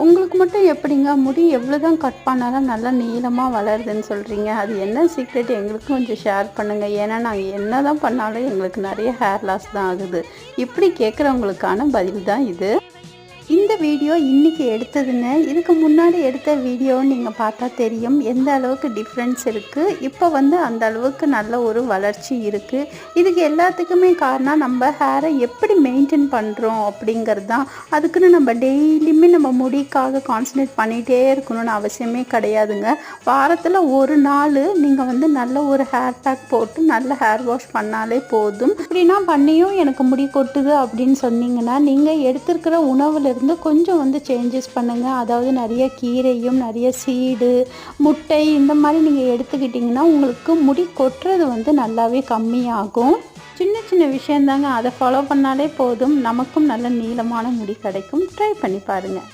உங்களுக்கு மட்டும் எப்படிங்க? முடி எவ்வளோ தான் கட் பண்ணாலும் நல்லா நீளமாக வளருதுன்னு சொல்கிறீங்க அது என்ன சீக்ரெட் எங்களுக்கும் கொஞ்சம் ஷேர் பண்ணுங்கள் ஏன்னா நாங்கள் என்ன தான் பண்ணாலும் எங்களுக்கு நிறைய ஹேர் லாஸ் தான் ஆகுது. இப்படி கேட்குறவங்களுக்கான பதில் தான் இது. இந்த வீடியோ இன்றைக்கி எடுத்ததுங்க. இதுக்கு முன்னாடி எடுத்த வீடியோ நீங்கள் பார்த்தா தெரியும். எந்த அளவுக்கு டிஃப்ரென்ஸ் இருக்குது இப்போ வந்து அந்த அளவுக்கு நல்ல ஒரு வளர்ச்சி இருக்குது இதுக்கு எல்லாத்துக்குமே காரணம் நம்ம ஹேரை எப்படி மெயின்டைன் பண்ணுறோம் அப்படிங்கிறது தான். அதுக்குன்னு நம்ம டெய்லியுமே நம்ம முடிக்காக கான்சன்ட்ரேட் பண்ணிகிட்டே இருக்கணும்னு அவசியமே கிடையாதுங்க. வாரத்தில் ஒரு நாள் நீங்கள் வந்து நல்ல ஒரு ஹேர் பேக் போட்டு நல்ல ஹேர் வாஷ் பண்ணாலே போதும். இப்படின்னா பண்ணியும் எனக்கு முடி கொட்டுது அப்படின்னு சொன்னீங்கன்னா நீங்கள் எடுத்திருக்கிற உணவுல இருந்து கொஞ்சம் வந்து சேஞ்சஸ் பண்ணுங்கள் அதாவது நிறைய கீரையும் நிறைய சீடு முட்டை இந்த மாதிரி நீங்கள் எடுத்துக்கிட்டிங்கன்னா உங்களுக்கு முடி கொட்டுறது வந்து நல்லாவே கம்மியாகும். சின்ன சின்ன விஷயந்தாங்க. அதை ஃபாலோ பண்ணாலே போதும். நமக்கும் நல்ல நீளமான முடி கிடைக்கும். ட்ரை பண்ணி பாருங்கள்